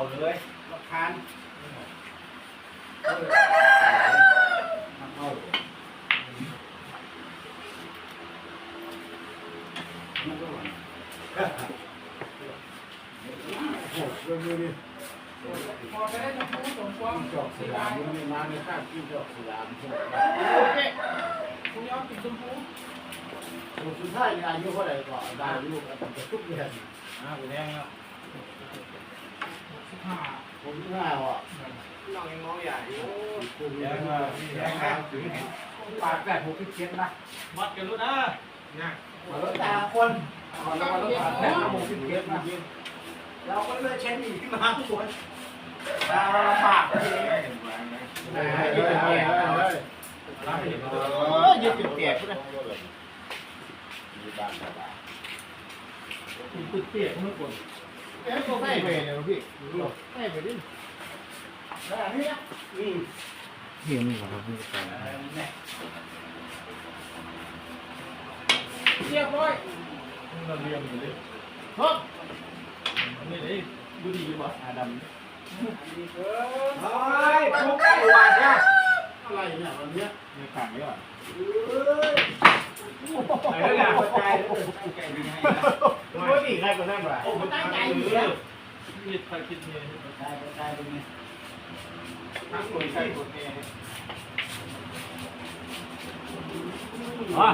เขาเลยรำคาญมาเข้ามันก็หวานโอ้โหเรื่องนี้พอจะได้จะพูดสมความจอกสยามมันไม่มาในข้างที่จอกสยามพวกโอเคคุณยอมกินชมพูสุดท้ายอายุเท่าไหร่ก็ได้ลูกจะทุกเดือนอ่ากูแดงแล้ว ห้าผมง่ายว่ะน้องยังน้องใหญ่คุณแดแดงมามาแดงมาถึงปากแปดหกเจ็ดนะมัดกันรู้นะเนี่ยรถตาคนขอรถตาแปดหกเจ็ดนะเราก็เลยเช็ดหนีขึ้นมาทุกคนตาเราลำบากเลยเห็นเฮ้ยเฮ้ยเฮ้ยเฮ้ยรับเห็นเลเออยึดเป็นเปียกใช่ไหมคุณตึ๊ด เตี้ยคุณไม่กดเอ๊ะตัวไม่ไปเลยพี่ไม่ไปดิแบบนี้นะอืมเฮียนี่เหรอครับพี่ตาเรียบร้อยเราเรียนอยู่เลยครับนี่เลยดูดีอยู่วะอาดำเฮ้ยพวกไก่หวานเนี่ยอะไรเนี่ยวันเนี้ยมีขังเยอะเอ้ย ไอ้เรื่องหัวใจไก่ดีไงว่าดีใครก็ได้ป่ะโอ้มันตั้งใจอยู่เลยนี่ใครคิดเนี่ยตายตายตรงนี้ทั้งหน่วยใครกดเนี่ยอะ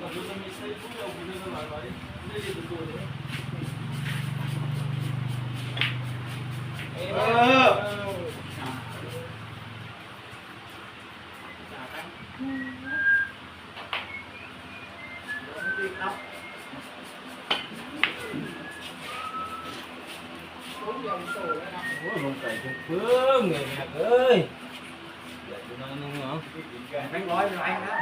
ก็ดูจะมีใช้ผู้เอาไปด้วยหลายร้อยไม่ได้ดูตัวเลยเออ รถเดียวโซ่แล้วนะ โอ้ลงไปทุกเพิ่งเลยเนี่ยเอ้ยเดี๋ยวดูน้องนึงเนาะ แบงค์ร้อยเป็นไรนะ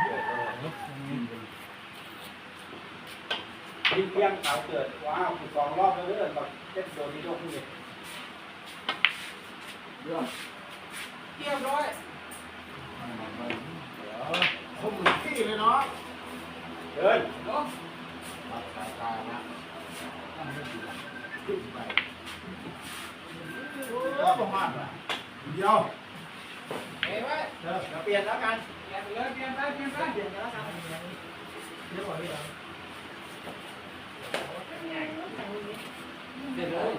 ยิงเพียงเต่าเกิดว้าวสองรอบแล้วเรื่องแบบเจ็ดโดนนี่ยกขึ้นเลยเรื่อง เรียบร้อย ผมเหมือนที่เลยเนาะเดิน เนาะ ตายตายนะขึ้นไปโอ้ประมาณเดียวเอ้ไว้เดี๋ยวเปลี่ยนแล้วกันเปลี่ยนเลยเปลี่ยนไปเปลี่ยนไปเปลี่ยนแล้วกันเดี๋ยวก่อนพี่เดี๋ยวเลย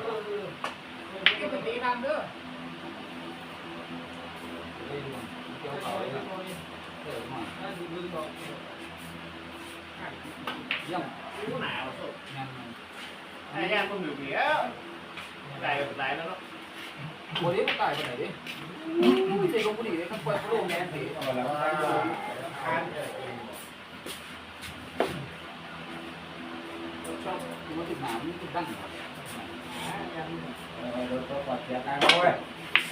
เก็บไปตีทำเด้อเกี่ยวเขาเลยนะเออมาถ้าดูดูบอกยังรู้หนาวสุดงั้นไอ้ยังคนอยู่เดียวตายก็ตายแล้วเนาะ วันนี้มันตายไปไหนดิไม่ใช่ของผู้ดีเลยข้างปล่อยเขาลงแมนสิชอบดูว่าติดหนามติดดั้งเออโดนตัวกอดเสียตังค์ด้วย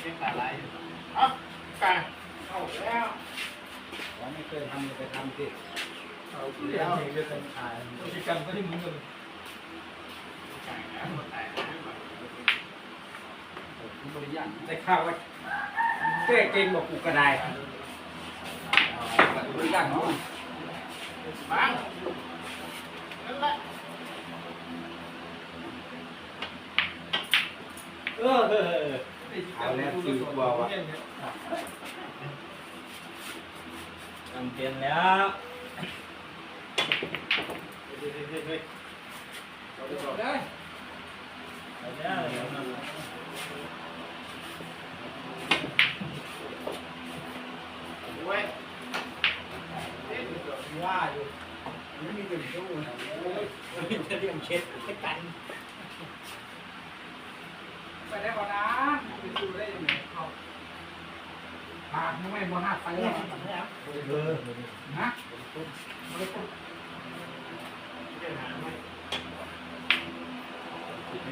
เล่นอะไรอะกาเข้าแล้วผมไม่เคยทำไปทำสิเอาเดี๋ยวเดี๋ยวจะขายกิจกรรมก็ที่มึงเลย บริย่างได้ข้าวไว้เก้เก่งกว่ากูก็ได้บริการเนาะบังนั่นแหละเออเออเอาแล้วสี่ตัวว่ะจำเป็นแล้วได้แล้วเดี๋ยวมันเว้ย ว่าอยู่ไม่มีเป็นตู้นะจะเรียมเช็ดให้กันไปได้ก่อนนะไปดูได้ยังไงเขาปากมึงไม่บนหัดไปเลยเออนะ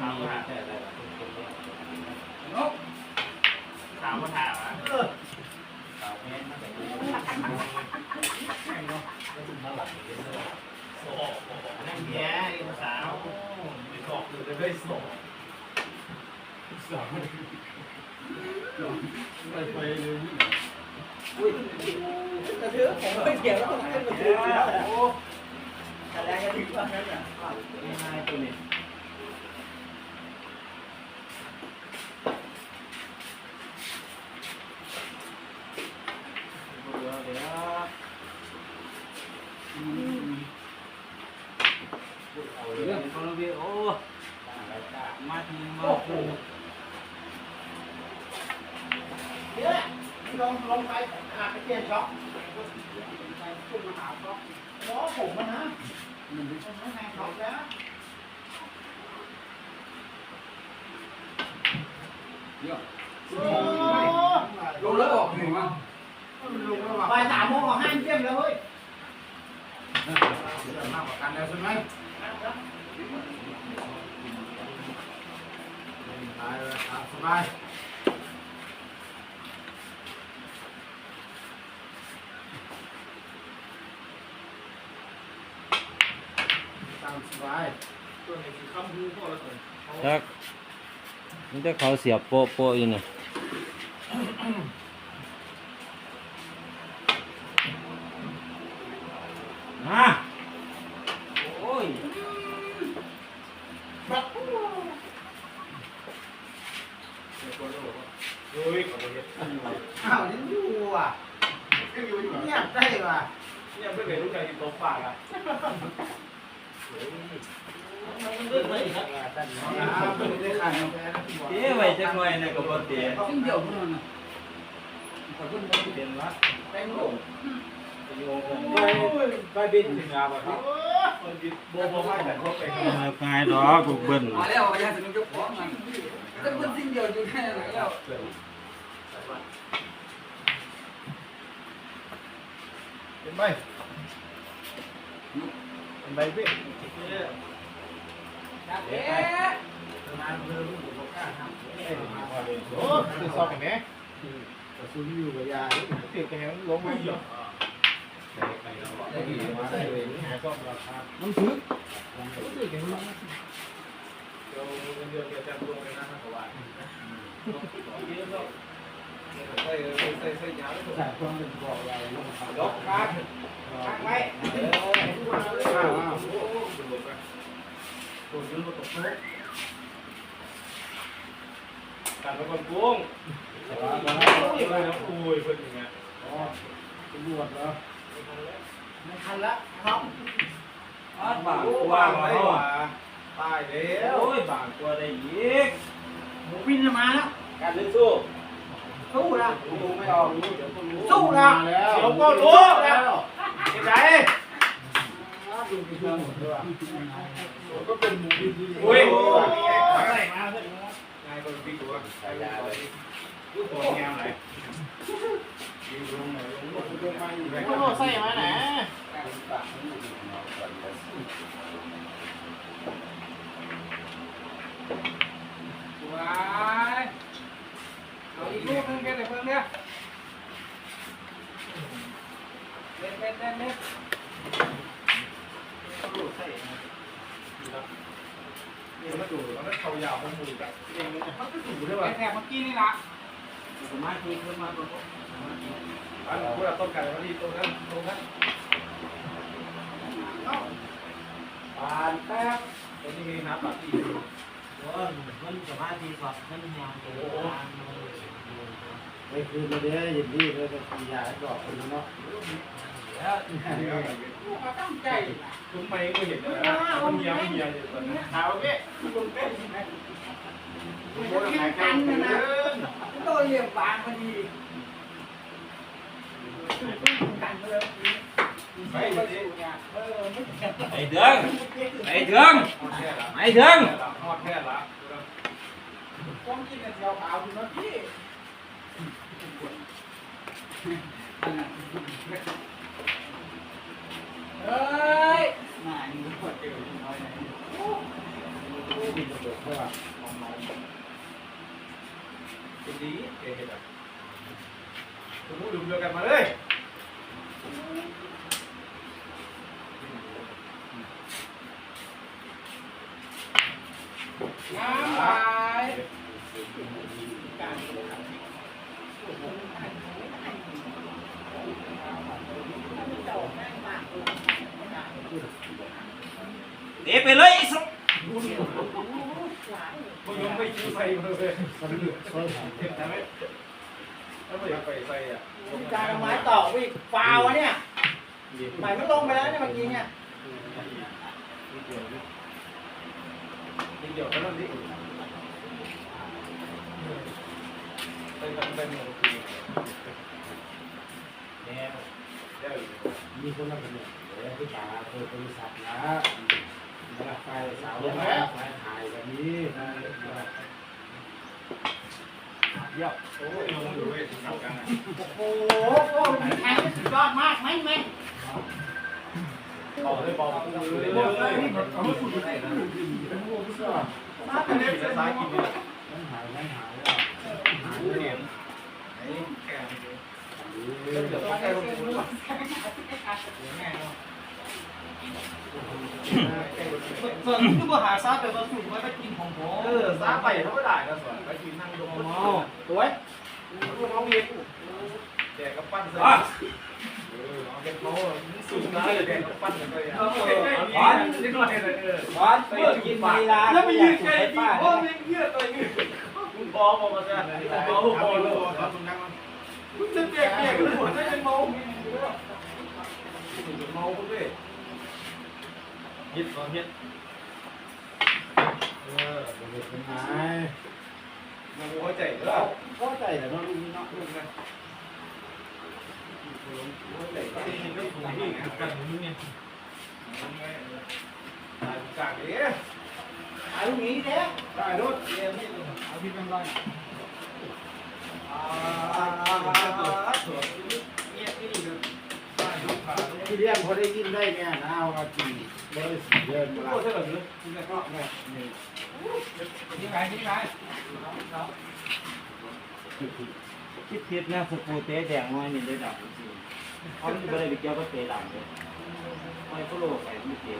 ถามว่าถามอะเออถามว่า วไปไปเลยอุ้ยกระเทือกผมไม่เกี่ยวแล้วต้องเล่นกระเทือกโอ้กระแรงกระถึงว่างั้นอะง่ายตัวนี้ เรื่องของเราเบียโอ้มาทีมาโอ้โหเดี๋ยวลองลองไปหาไปเปลี่ยนช็อคขึ้นมาหาก็ล้อผมมันนะมันไม่แพงช็อคแล้วโอ้ลงแล้วออกหนึ่งมั้งบ่ายสามโมงห้ามเยี่ยมแล้วเฮ้ยมากกว่ากันแล้วใช่ไหม ตายเลยครับสบายตามสบายตัวไหนคือคำพูดพ่อละคนจักมันจะเขาเสียบโปะโปะอยู่นี่มาโอ้ย อ้าวยังอยู่อะยังอยู่อยู่เงียบได้ว่ะ เนี่ยเพื่อนเห็นลูกชายที่โต๊ะ ปากอะไม่ได้ขายกาแฟนะพี่บอกเอ๊ะไว้จักหน่อยเนี่ยก็บ่เตะซึ่งเดี๋ยวพวกนั้นนะขอเพิ่มเห็นว่าแตงโมไปไปบินถึงอาบ่ครับมันบินบ่บ่ไม่แต่ก็ไปง่ายดอกลูกเบิ้ลมาแล้วยาสนุกยกของมันแต่เพิ่นสิ่งเดียวอยู่แค่ไหนแล้วเป็นใบเป็นใบพี่เอ๊ะโอ้คือซอกเห็นไหม แต่ซูอยู่กับยาเสียแกงลงมาเยอะมันถึกรู้สึกยังไงเดี๋ ยวเดี๋ยวจะลงไปนั่งกับว่าใส่ใส่ใส่ยาแล้วใส่ความเป็นบอกอะไรลงมาลกการตั้งไว้อ้าวอ้าวตัวยืนบนโต๊ะการเป็นคนกุ้งโอ้ยเลยนะโอ้ยเพิ่นอย่างเงี้ยอ๋อตำรวจเหรอไม่ทันละครับอ้าวบางกว้างแล้วอะตายแล้เอ้วโอ้ยบางตัวได้อีกหมูบินจะมาแล้วการเล่นสู้ สู้ละดูไม่ออกรู้เดี๋ยวก็รู้สู้ละเดี๋ยวก็รู้แล้วยังไงก็เป็นหมูบินที่โอ้ยใส่มานายคนปีตัวใช้ยาเลยรู้ตัวแง่ไหนยิงลงไหนลงลงลงมาอยู่ไหนโอ้ใส่มาไหนสวยเอาอีกลูกนึงแค่ไหนเพิ่มเนี่ยเล่นเล่นเล่นเล่นนี่มาดูแล้วก็เขายาวมันมือแบบเองมันจะพักก็ถูด้วยว่ะแถบเมื่อกี้นี่ละสมาธิขึ้นมาตรงอันพวกเราต้องการว่าที่ตรงนั้นตรงนั้นปานแป๊บตรงนี้มีน้ำปากที่ มันสมาธิก่อนมันยาวโอ้ไอ้คือมาเดี๋ยวยินดีเลยจะกินยาดอกคนเนาะลูกมาตั้งใจคุณไม่ก็เห็นเลยมันเมียไม่เมียอยู่ตอนนี้ถามพี่คุณเป็นไหมคุณแข่งกันนะนะตัวเหลี่ยมบางพอดีกันเลย ไอ้เดืองไอ้เดืองไอ้เดืองฮอดแค่ละต้องกินเจียวขาวอยู่นะพี่เฮ้ยมาอีกแล้วเจอน้อยไหนบินระเบิดเท่าไหร่เป็นดีเห็นแบบคุณรู้ดื่มเดียวกันมาเลย น้ำลายเตะไปเลยไอ้สัสมึงยังไม่คิ้ใส่มเลยสำเร็จซอยหายเห็นไมถ้าไม่ไปใส่อะจานไม้ต่อวิ่ฟาวะเนี่ยเหมายมันลงไปแล้วเนี่ยเมื่อกี้เนี่ย เดี๋ยวก็นั่นดิไปกันไปหมดทีเนี่ยเดี๋ยวมีคนละคนเนี่ยเดี๋ยวพี่ตาเคยบริษัทนะมาไฟสาวมาไฟหายแบบนี้นะเดี๋ยวโอ้ยลงดูเว้ยทำกันนะโอ้โหโอ้ยแทงสุดยอดมากแม่งแม่งต่อเลยอกเลยเลยเอาไม่คุณได้นะมากจะซ้ายกินเนี่ยมันหม เดี๋ยวเดี๋ยวต้องแก้ลงทุนหรอเฟิร์นคือว่าหาซาแบบว่าสูงไว้ไปกินของผมเออซาไปเขาไม่ได้กันส่วนไปกินนั่งลงอ๋อสวยลูกน้องเรียนแกก็ปั้นเล ยเออน้องแกเขาสูงนะเลยแกก็ปั้นกันเลยเออบ้านนิดหน่อยเลยเออบ้านเมื่อกินลีลาแล้วไปยืนไกลกินโอ้ยเงี้ยตัวนี้มึงบอลมาจ้ะบอลบอลเลยมึงจะเปียกเปียกหัวได้ยังเมาเมาคุณด้วยยึดก่อนยึดเออเป็นไงมันหัวใจแล้วก็ใจแต่ว่าลูกนี้เนาะลูกนะ หัวใจก็ยังไม่ถูกที่กันนี่ไงตายกากเลยหาลูกนี้แท้ตายรถเรียนนี่เอาพี่เป็นไรอ่าสวยเงียบนี่ก็ตายลูกขาที่เรียนพอได้ยินได้เนี่ยนะว่าจีบริสุทธิ์เดินโอ้มาเท่าไหร่เนี่ยคุณก็เนี่ยนี่ไงนี่ไงคิดคิดนะสปูเตะแดงน้อยนี่ได้ดับจริงๆ เขาไม่ได้ไปเกี่ยวกับเตะหลังเลยไม่ก็โลไปไม่เตะ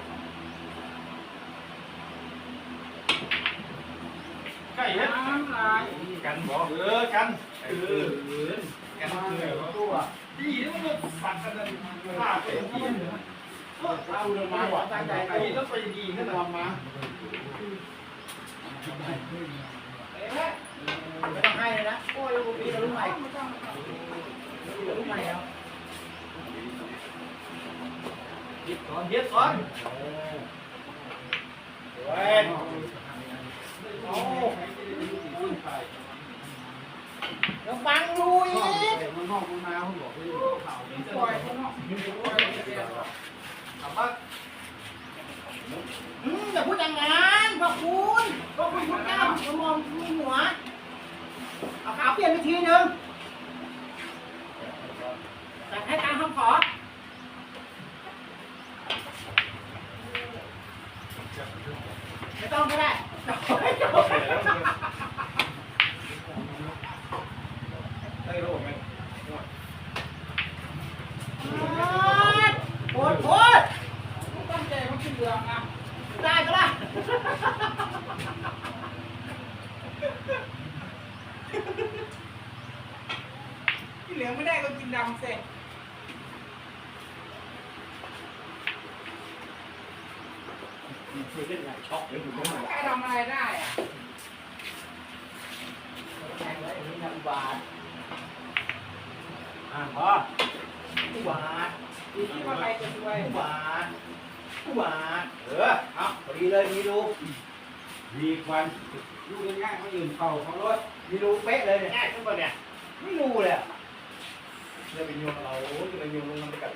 ใกล้แล้วกันบอกเออกันเออกันคือตัวดีนี่มันสั่นกันเลยฆ่าเป็นที่เอาเดินมาหวังตั้งใจไอ้ต้องไปดีนั่นทำมาไม่ต้องให้เลยนะโอ้ยมีแต่ลูกใหม่มีแต่ลูกใหม่แล้ว ยึดก่อนยึดก่อนเว้ยโอ้แล้วบังดูอีกมันนอกมันนาเขาบอกให้ข่าวปล่อยข้างนอกถามว่าอืมอย่าพูดอย่างนั้นพระคุณพระคุณพุทธเจ้ากระหม่อมมีหัวเอาขาเปลี่ยนไปทีนึงแต่ให้ตามคำขอไม่ต้องก็ได้ ได้โลไหม โคตรโคตร ตั้งใจมันขึ้นเรือนะ ได้ก็ได้ ที่เหลือไม่ได้ก็กินดำเสร็จ คือเล่นไงช็อกเลยผมต้องมา ได้ทำอะไรได้อะ แทงไว้นี่นะอุบาทอ่าพออุบาท ดีที่ว่าใครจะช่วย อุบาทอุบาทเออเอาพอดีเลยมีรูดีควันลูกง่ายๆไม่ยืนเข่าเขารถมีรูเป๊ะเลยเนี่ยง่ายขึ้นป่ะเนี่ยไม่รูเลยอะจะเป็นโยมเราจะเป็นโยมลงมาด้วยกัน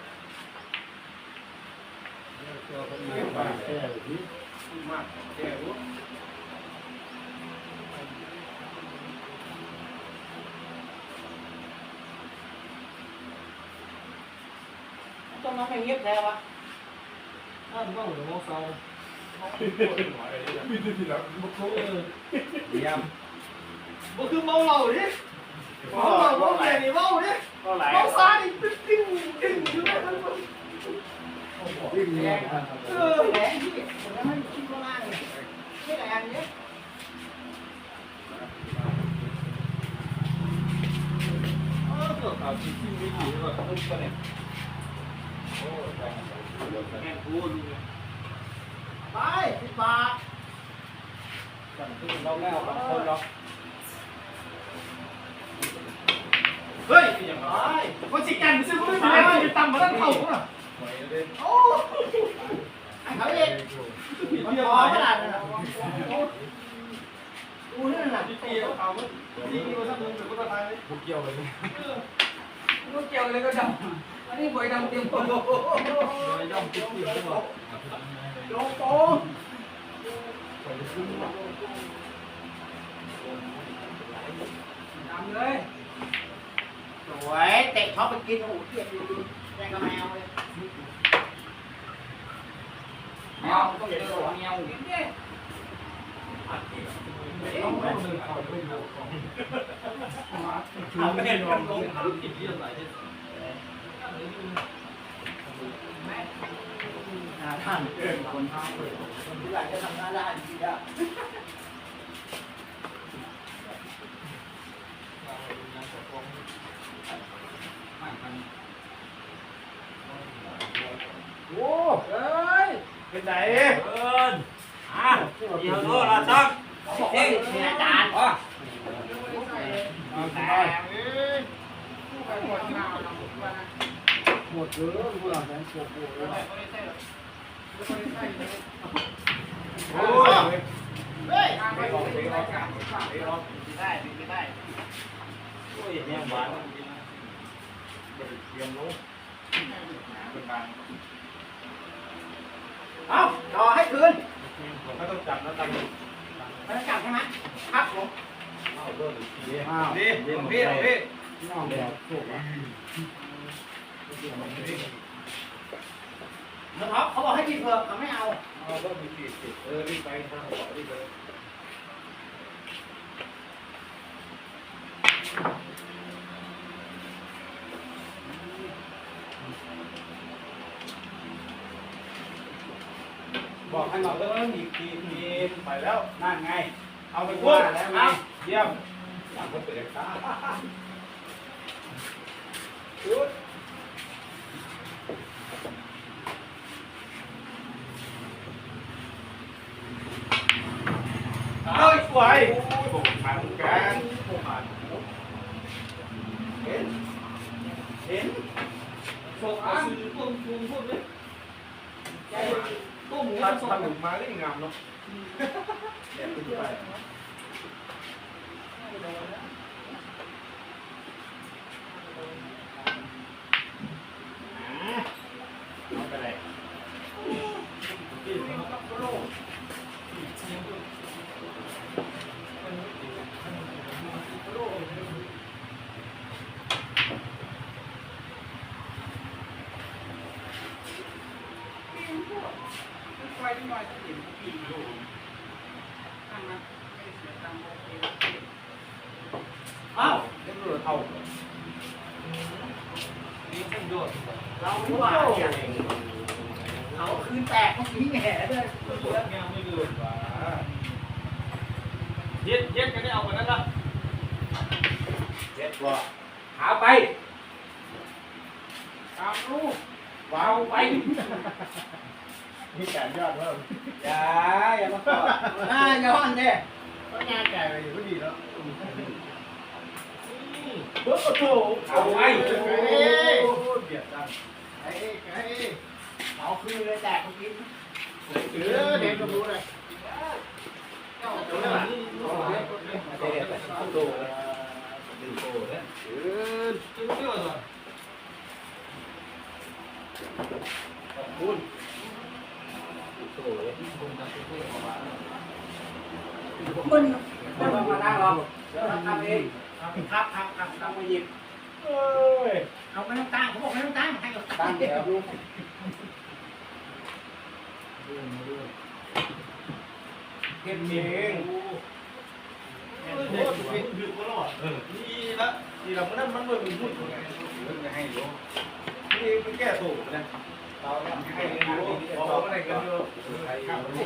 ตัวคนนี้ไปแก้ที่มากแก่รู้ต้องน้องให้เงียบแท้วะ ถ้ามันต้องหัวเสามีที่หลังบุกเข้าเออเยี่ยมบ่คือเมาเหล้าดิเมาเหล้าเมาแก่นี่เมาดิก็ไหลเมาซาดิตึ้งตึ้งตึ้งอยู่นั่นมันวิ่งแรงเออแหลงที่ผมยังไม่คิดว่าล่างเลยไม่แหลงเนี่ยเออเกี่ยวกับที่ที่ไม่ดีก็ต้องก็เนี่ยโอ้ย แม่พูดไปสิบาทเราไม่เอาคนหรอเฮ้ยอย่างไรคนสิกันซื้อคนไม่ได้ไปตั้มมาตั้งเท่าเขาหรอโอ้เขาเองมัอขนาดนั้นอูนั่นน่ะที่ตีเขาพี่ตีมาสักคนหรือว่าตายไหมเกี่ยวเลยไม่เกี่ยวเลยก็จำ อันนี้บอยดำเต็มตัวย่อมติดอยู่หมดโลโก้ดำเลยสวยเตะเขาไปกินโอ้โหเกลียดดีๆแรงกระแมวเลยแมวต้องเจอแมวต้องไปเดินเข้าไปดูของเกินเยอะหน่อยหาท่าเกินคนที่หลังจะทำหน้าด้านดีอะโอ้เอ้ยเป็นไหนเอิ้นอะเดี๋ยวโน่นละซักบอกว่าเป็นอาจารย์อ๋อ หมดเลยพวกเราแม่งโกโก้เลยโอ้ยเฮ้ยไม่ออกไม่ออกไม่ออกได้ไม่ได้โอ้ยเนี่ยหวานเตรียมลงเป็นการเอารอให้คืนผมก็ต้องจับนะตังไม่ต้องจับใช่ไหมครับผมอ้าวดีของพี่ของพี่น้องแบบโชค อะเดี๋ยวเขาบอกให้กินเผือกเขาไม่เอาเอาก็มีสี่สิบเออรีบไปทางขวารีบไปบอกให้เราเริ่มอีกทีทีไปแล้วนั่นไง เอาไปพูดแล้วไงเยี่ยมอย่ากคนเปิดตา เอ้ยสวยผมทางกลางเห็นเห็นส่งอาซื้อต้มตุนพวกนี้ต้มหมูถ้าถ้าหนูมาได้งามเนาะเดี๋ยวไป เอาไปเลย เอ้า เดี๋ยวเราเอานี่ เส้นโดดเราไม่ว่าเนี่ยเขาคืนแตกเมื่อกี้แง่เลยแง่ไม่เดือดว่ะเย็ดเย็ดกันได้เอาไปนั่นละเจ็ดบ่หาไปตามลูกวาวไปมีแขนยอดเพิ่มอย่าอย่ามากอดน่าย้อนเนี่ยก็งานแก่ไปอยู่ก็ดีแล้ว เบิ้ลโถเอาไปเบียดกันไอ้ไอ้เขาคืนเลยแตกเมื่อกี้เออเด็กก็รู้เลยเดี๋ยวนะเตะแต่โตเลยดึงโตเลยเออเดี๋ยวเดี๋ยวก่อนขอบคุณโตเลยมึนไม่ต้องมานั่งหรอกเดี๋ยวเราทำเอง ครับครับครับต้องมาหยิบเอ้ยเอาไม่ต้องตั้งเขาบอกไม่ต้องตั้งให้ตั้งเดี๋ยวดูเก็บเองเด็กฟิตดึกก็รอดนี่ละนี่เราไม่ได้มันเลยมันพูดยังไงมันให้อยู่นี่มันแก้ตัวนะเราให้กันอยู่เราไม่ได้กันอยู่ไอ้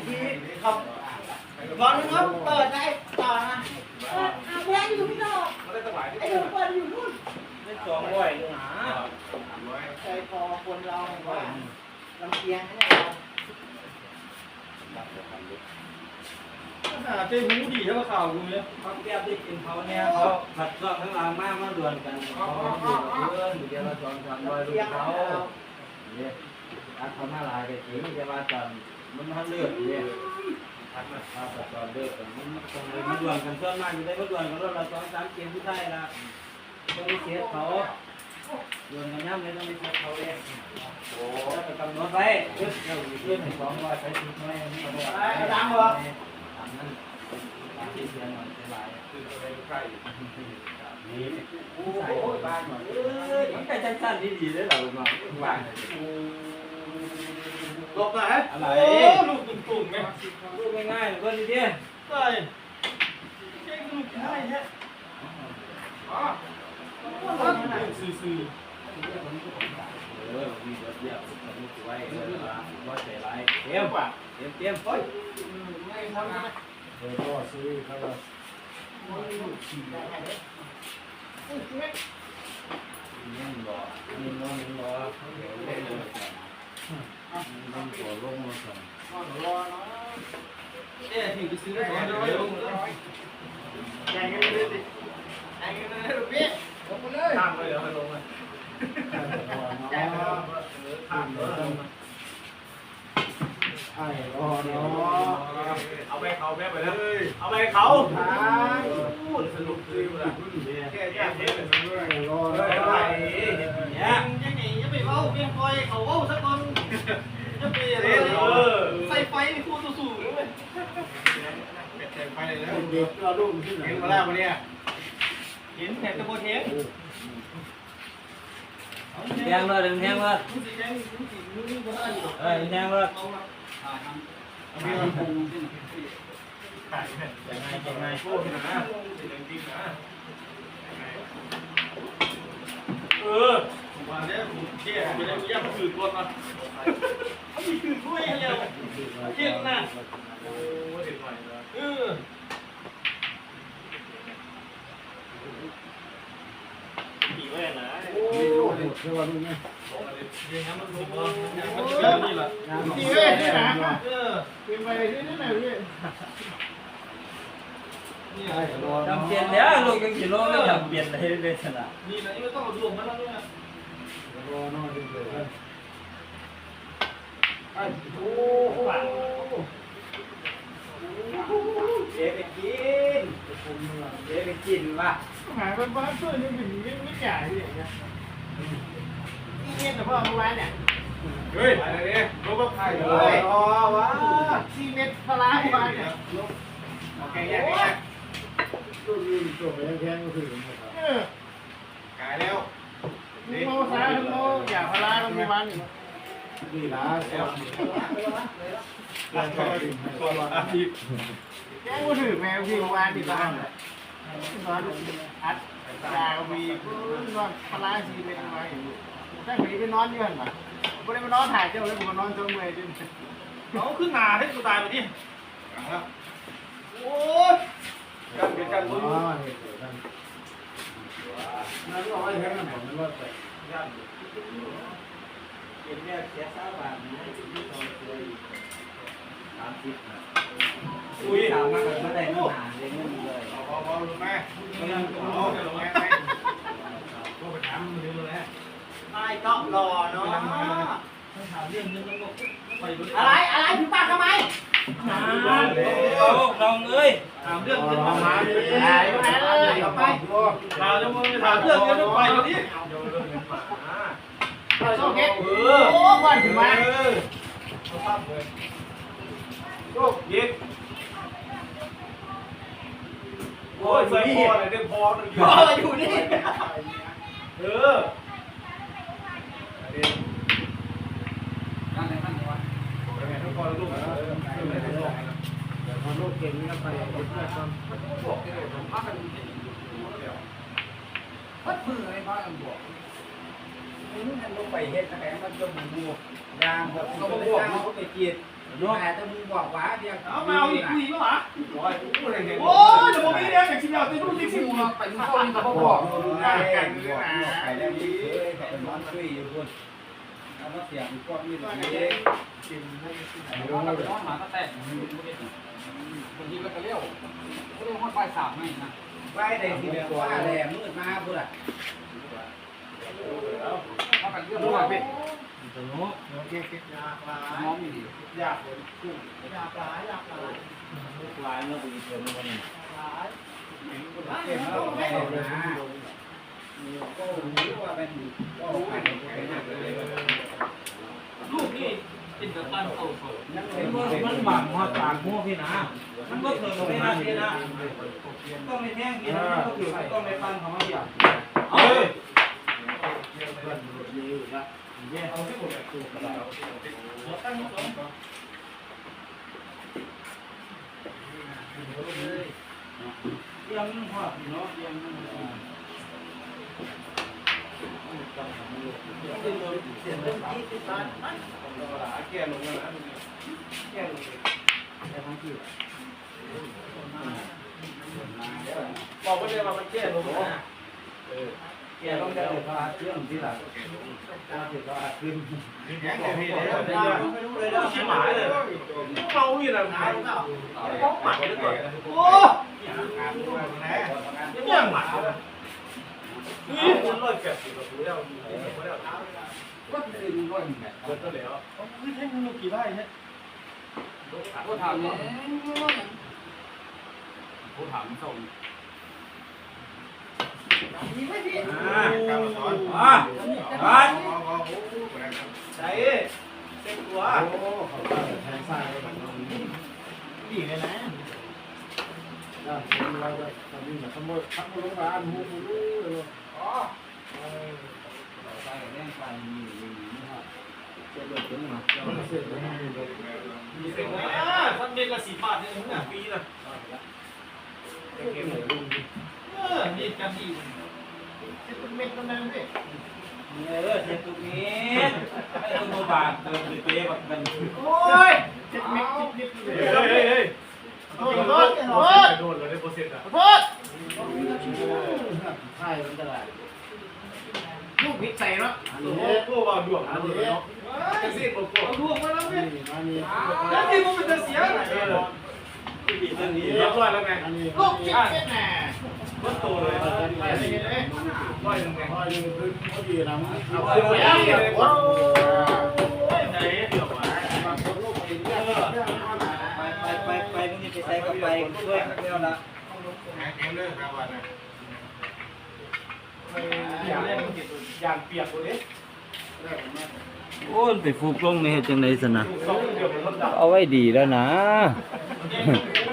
ที่เขา ตอนนึงเขาเปิดได้ต่อนะเอออาแวงอยู่พี่น้องไม่ได้ตั้งหลายที่ไอ้หนูเปิดอยู่นู่นได้สองร้อยหาใจคอคนเราว่าลำเอียงเนี่ยเราหาเจ้หูดีเท่าข่าวกูเนี่ยเขาแก้วที่กินเขาเนี่ยเขาผัดซอกทั้งหลังมากมาด่วนกันเขาอยู่เพื่อนเดี๋ยวเราจอนจอนรอยลูกเขาเนี่ยทักเขามาลายไปถึงแต่ว่าตอนมันมันเลือกเนี่ย ทักมาถ้าตอนเลือกมันมันคงเลยมันด่วนกันส่วนมากอยู่ได้ก็ด่วนกันแล้วเราสองสามเกมผู้ไทยละต้องมีเสียเขาด่วนกันย่ำเลยต้องมีเสียเขาเลยโอ้ถ้าไปกำหนดไว้เพื่อนเรื่อนสองร้อยไปสิบน้อยนี่ก็ได้ดังเหรอตามนั้นตามที่เสียหน่อยเสียหลายคืออะไรใครนี่โอ้โหบ้านหน่อยเอ้ยมันก็จังสั้นดีเลยเหรอลุงเนาบ้าน ลบไหนอะไรโอ้ลูกตุ่มๆไหมลูกง่ายๆก็ดีเดียใช่เจ๊ลูกอะไรเนี่ยอ๋อซื่อเออมีรถเยอะสนุกไว้เออว่าใจร้ายเตรียมป่ะเตรียมเตรียมเฮ้ยเออก็ซื้อเขาก็ยังรอนี่น้องยังรอเดี๋ยวเล่นเลย ต้องขอลงมาก่อนๆเนี่ยถึงจะซื้อได้ร้อยลงเลยแข่งกันเลยดิแข่งกันเลยพี่ลงมาเลยข้ามเลยเดี๋ยวไปลงเลยแจ้งแล้วข้ามเลยไอ้รอเนาะเอาไปเขาแม่ไปเลยเอาไปเขาพูดสนุกดีเลยแค่แค่เทปเลยรอเฮ้เนาะยเนี่ยยังไงยังไม่เว้าเพียงคอเขาเว้าสักคน จะเปลี่ยนเออใส่ไฟในคู่ตัวสูงเลยแข่งไปเลยแล้วเด็กก็รุ่งขึ้นไหนเห็นมาแล้ววันนี้เห็นแถบตะโกเทงแทงเลยแทงเลยมึงสีแดงมึงสีมึงนี่ก็ได้อยู่เออแทงเลยเอาละอ่าทำเอาพี่มันปูขายเนี่ยยังไงยังไงโก้พี่นะสีแดงจริงนะเออ วันนี้ผมเชี่ยไม่ได้ย่างคืนรถมาเขามีคืนถ้วยให้แล้วเก่งนะโอ้เด็ดหน่อยเลยเออขี่ไว้นะโอ้หมดเชื่อว่ารุ่งไงอย่างนั้นมันรู้มัว่านจะแบบนี้แหละงานของขี่เชื่ไว้อนี่นะนะเออเป็นไปที่นั่นไหนพี่นี่ไอ้รอจำเปลี่ยนแล้วลูกยังกี่โลแล้วจำเปลี่ยนเลยเลยขนาดนี่นะนี่ไม่ต้องเอาดวงมาแล้วด้วยนะรอน้อยดู เลยไอ้โอ้เจ๊ไปกินเจ๊ไปกินว่ะหาเป็นบ้านช่วยนี่เป็นไม่ไม่ใหญ่อย่างเงี้ยนี่เงี้ยแต่ว่าเมื่อวานเนี่ยเฮ้ยอะไรเนี่ยรถบัสไทยเลเฮ้ยอ๋อว้าซีเมนต์พลาเมื่อวานเนี่ยโอเคแยกแยกตัวยืนตัวไปแค่ก็คือเออขายแล้ว นี่โมซาทั้งโมอย่าพลาทั้งเมื่อวานนี่ละสองราคาตัวอาทิตย์แกก็ถือแมวพี่มื่อวานที่บ้านอนอัดดาวมีนอนพลาซีเมนต์มาอยู่ถ้าหนีไปนอนเยือนป่ะไม่ได้มานอนถ่ายเจ้าเลยผมมานอนจนเมื่อยจนเขาขึ้นหนาให้กูตายไปดิโอ้ยกันเป็นกันเห็ นกันนั่นก็เอาไว้แค่นั้นผมไม่ว่าแต่กินเนี่ยเสียสาบาทนะที่ตอนเคยสามสิบนะอุ้ยสามมาก็ได้เงินหาเลยเงินเลยพอพอลงแม่เอาจะลงแม่ไหมก็ไปถามมันเลยแหละตายก็รอเนาะถามเรื่องนึงแล้วก็อะไรอะไรถึงปากทำไม โอ้ลองเอ้ยถามเรื่องเอานึงมามาดิดิไปเลยไปถามแล้วมึงถามเรื่องนี้ต้องไปแล้วดิโอเคเอโอ้วันถึงมาเออเขาตั้มเลยโยกยิงโอ้ยใส่พอเลยเรื่องพอเลยรออยู่นี่เออเดี๋ยวนั่นเลยนั่นเลยวะ เป็นไงทุกคนลูกเออไม่ได้บอกนะพอลูกเก่งนี่ไปเพื่อนกันบอกที่ไหนผมพักกันเดี๋ยวพัดมือให้พ่อกันบอกนี่มันลงไปเฮ็ดแต่มันจมมือยางแบบเขาบอกเขาไปกีดแต่ถ้ามึงบอกว่าเดียวเอามาเอาอีกคุยป่ะวะร้อยโอ้ยเดี๋ยวผมมีเรื่องอย่างชิมเอาตีรุ่นที่สิบไปยุ่งต้นกับพ่อบอกกันบอกไปแล้วนี่เคยไปนอนคุยอยู่คน เอามาเสียงก้อนนี่เลยกินให้นอนนอนหมาก็แตกบางทีก็เลี้ยวก็เลยห้องไปสามไม่นะไปได้ทีเดียวว่าแหล่มืดมาเพื่อเอาเขากันเรื่องว่าเป็นจสนุกโอเคโอเคอยากหลายมองอยู่ดีอยากเลยกุ้งอยากหลายอยากหลายลูกหลานเราไปเจอมันนี่หลายเก็บแล้วไม่เอาเลยนะก็รู้ว่าเป็นก็รู้ว่าเป็น ลูกนี่เป็นกับปั้นโตโต ยัง มันบังหัวตางหัวพี่นะ มันก็เถิดไม่น่าพี่นะต้องในแท่งกินมันก็ถือต้องในปันของมันอย่างเอ้ยเอาเลยตัวกระดาษเยี่ยมหัวพี่เนาะเยี่ยมมันเสียงเรื่องที่ติด บ้านมันแก้ลงแล้วแก้ลงบอกว่าเนี่ยมันแก้ลงนะแกต้องได้พาเชื่อมที่หลังพาเสร็จก็อาขึ้นแข็งแต่พี่เดี๋ยไม่รู้เลยนะชิบหายเลยเมาอยู่นะหายต้องหมัดเลยก่อนโอ้ยังหมัด เลยนี่มันลอยแกะสิกับกูแล้วกูแล้วก็คือรู้ว่าแบบเกิดแล้วให้มึงลูกกี่ไร่เนี่ยก็ทำเนี่ยผู้ถามส่งมีไหมพี่อ่าอ่าอ่าใช่เต็มตัวดีเลยนะใส่แรงไปมีมีนี่ฮะเจ็บเลยถึงมามีเต็มเลยอะ ทำเด็กละสี่บาทเนี่ยถึงอะปีละเก็บเลยลุงเออนี่กันดีเป็นเม็ดตรงนั้นพี่เนี่ยเออเจ็บตรงนี้ไอ้ตัวบาดเติมไปเป๊ะแบบกันโอ้ยเจ็ดเม็ดนิดนิดเลยเฮ้ยเฮ้ยโทษโทษโทษโดน เลยได้เปอร์เซ็นต์อะโทษใช่มันจะได้ลูกพิษใส่เนาะโอ้โหพวกว่าดวงอันนี้เนาะจะซีดปวดปวดลูกมาแล้วพี่แล้วที่มันจะเสียเลยเออปีตั้งนี้เรียบร้อยแล้วไงลูกพิษเจ็ดแน่ก็โตเลยไปเลยเลยร้อยหนึ่งไงเอาเอาไปไปย่าย่างงเลเลยยโอ้ไหนเดี๋ยวมาไปไปไปไปมึงจะไปใส่กับไปช่วยเดียวละอย่างเล่น อย่างเปียกตัวนี้โอ้ยไปฟูกลงนี่เฮ็ดจังได๋ซั่นน่ะสองเดี๋ยวมันลดดับเอาไว้ดีแล้วนะเ